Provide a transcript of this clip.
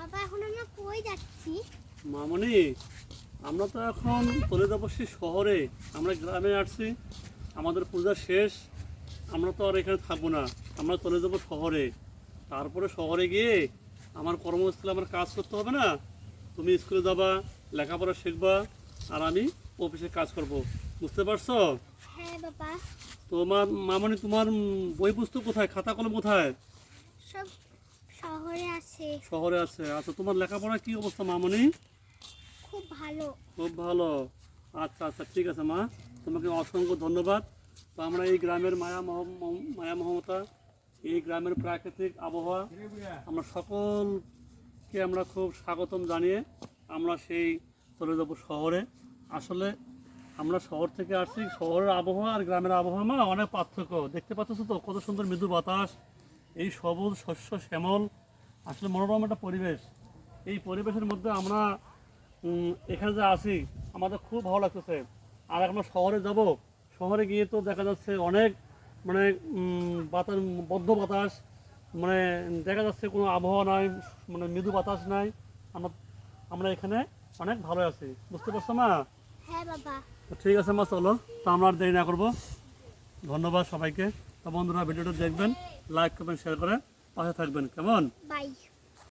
বাবা এখন আমরা কই যাচ্ছি? মামনি আমরা তো এখন চলে যাব সেই শহরে। আমরা গ্রামে আসছি আমাদের পূজা শেষ। আমরা তো আর এখানে থাকব না আমরা চলে যাব শহরে। তারপরে শহরে গিয়ে আমার কর্মস্থলে আমার কাজ করতে হবে না? তুমি স্কুলে যাবা লেখাপড়া শিখবা আর আমি অফিসে কাজ করব। বুঝতে পারছ? হ্যাঁ বাবা। তোমার মামনি তোমার বই পুস্তক কোথায়? খাতা কলম কোথায়? সব শহরে আছে। শহরে আছে। আচ্ছা তোমার লেখাপড়া কি অবস্থা মামনি? খুব ভালো। খুব ভালো। আচ্ছা আচ্ছা ঠিক আছে মা। তোমাকে অসংখ্য ধন্যবাদ। তো আমরা এই গ্রামের মায়া মায়া মমতা এই গ্রামের প্রাকৃতিক আবহাওয়া আমরা সকলকে আমরা খুব স্বাগতম জানিয়ে আমরা সেই চলে যাব শহরে। আসলে আমরা শহর থেকে আসছি। শহরের আবহাওয়া আর গ্রামের আবহাওয়া মা অনেক পার্থক্য। দেখতে পাচ্ছ তো কত সুন্দর মৃদু বাতাস এই সবুজ শস্য শ্যামল আসলে মনোরম একটা পরিবেশ। এই পরিবেশের মধ্যে আমরা এখানে যে আছি আমাদের খুব ভালো লাগতেছে। আর এখন শহরে যাব শহরে গিয়ে তো দেখা যাচ্ছে অনেক মানে বাতাস বদ্ধ বাতাস মানে দেখা যাচ্ছে কোনো আবহাওয়া নাই মানে মৃদু বাতাস নাই। আমরা আমরা এখানে অনেক ভালো আছি। বুঝতে পারছ মা? হ্যাঁ ঠিক আছে মা চলো। তো আমরা আর দেরি না করব। ধন্যবাদ সবাইকে। তো বন্ধুরা ভিডিওটা দেখবেন লাইক করবেন শেয়ার করে। পাশে থাকবেন কেমন? বাই।